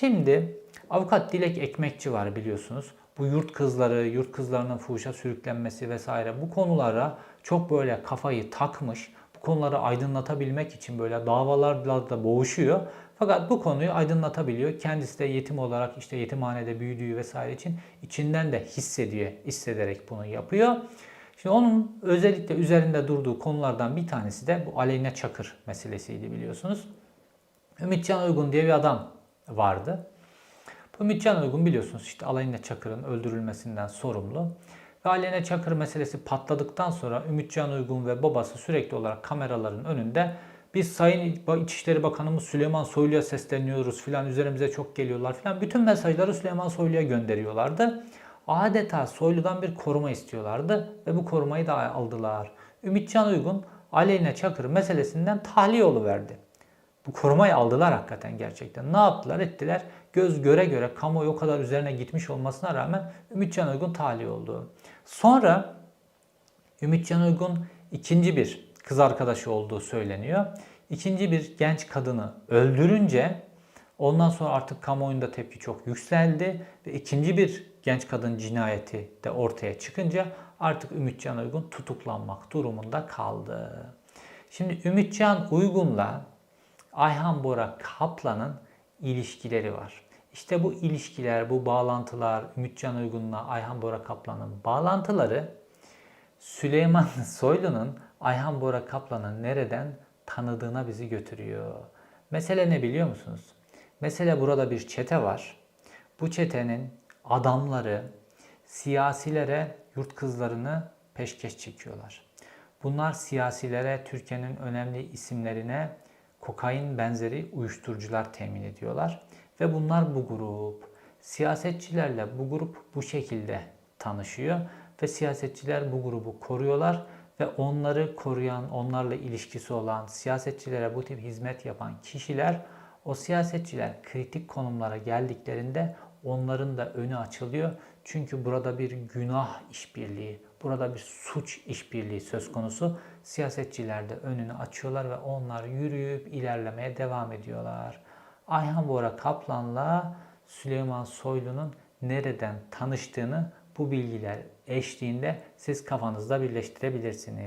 Şimdi avukat Dilek Ekmekçi var biliyorsunuz. Bu yurt kızları, yurt kızlarının fuhuşa sürüklenmesi vesaire bu konulara çok böyle kafayı takmış. Bu konuları aydınlatabilmek için böyle davalarla da boğuşuyor. Fakat bu konuyu aydınlatabiliyor. Kendisi de yetim olarak işte yetimhanede büyüdüğü vesaire için içinden de hissediyor, hissederek bunu yapıyor. Şimdi onun özellikle üzerinde durduğu konulardan bir tanesi de bu Aleyna Çakır meselesiydi biliyorsunuz. Ümitcan Uygun diye bir adam vardı. Bu Ümitcan Uygun biliyorsunuz işte Aleyna Çakır'ın öldürülmesinden sorumlu. Ve Aleyna Çakır meselesi patladıktan sonra Ümitcan Uygun ve babası sürekli olarak kameraların önünde biz Sayın İçişleri Bakanımız Süleyman Soylu'ya sesleniyoruz filan üzerimize çok geliyorlar filan. Bütün mesajları Süleyman Soylu'ya gönderiyorlardı. Adeta Soylu'dan bir koruma istiyorlardı ve bu korumayı da aldılar. Ümitcan Uygun Aleyna Çakır meselesinden tahliye verdi. Bu korumayı aldılar hakikaten gerçekten. Ne yaptılar ettiler? Göz göre göre kamuoyu o kadar üzerine gitmiş olmasına rağmen Ümitcan Uygun tahliye oldu. Sonra Ümitcan Uygun ikinci bir kız arkadaşı olduğu söyleniyor. İkinci bir genç kadını öldürünce ondan sonra artık kamuoyunda tepki çok yükseldi ve ikinci bir genç kadın cinayeti de ortaya çıkınca artık Ümitcan Uygun tutuklanmak durumunda kaldı. Şimdi Ümitcan Uygun'la Ayhan Bora Kaplan'ın ilişkileri var. İşte bu ilişkiler, bu bağlantılar, Ümitcan Uygun'la Ayhan Bora Kaplan'ın bağlantıları Süleyman Soylu'nun Ayhan Bora Kaplan'ı nereden tanıdığına bizi götürüyor. Mesele ne biliyor musunuz? Mesele burada bir çete var. Bu çetenin adamları siyasilere yurt kızlarını peşkeş çekiyorlar. Bunlar siyasilere, Türkiye'nin önemli isimlerine kokain benzeri uyuşturucular temin ediyorlar. Ve bunlar bu grup. Siyasetçilerle bu grup bu şekilde tanışıyor ve siyasetçiler bu grubu koruyorlar ve onları koruyan, onlarla ilişkisi olan, siyasetçilere bu tip hizmet yapan kişiler o siyasetçiler kritik konumlara geldiklerinde onların da önü açılıyor. Çünkü burada bir günah işbirliği, burada bir suç işbirliği söz konusu. Siyasetçiler de önünü açıyorlar ve onlar yürüyüp ilerlemeye devam ediyorlar. Ayhan Bora Kaplan'la Süleyman Soylu'nun nereden tanıştığını bu bilgiler eşliğinde siz kafanızda birleştirebilirsiniz.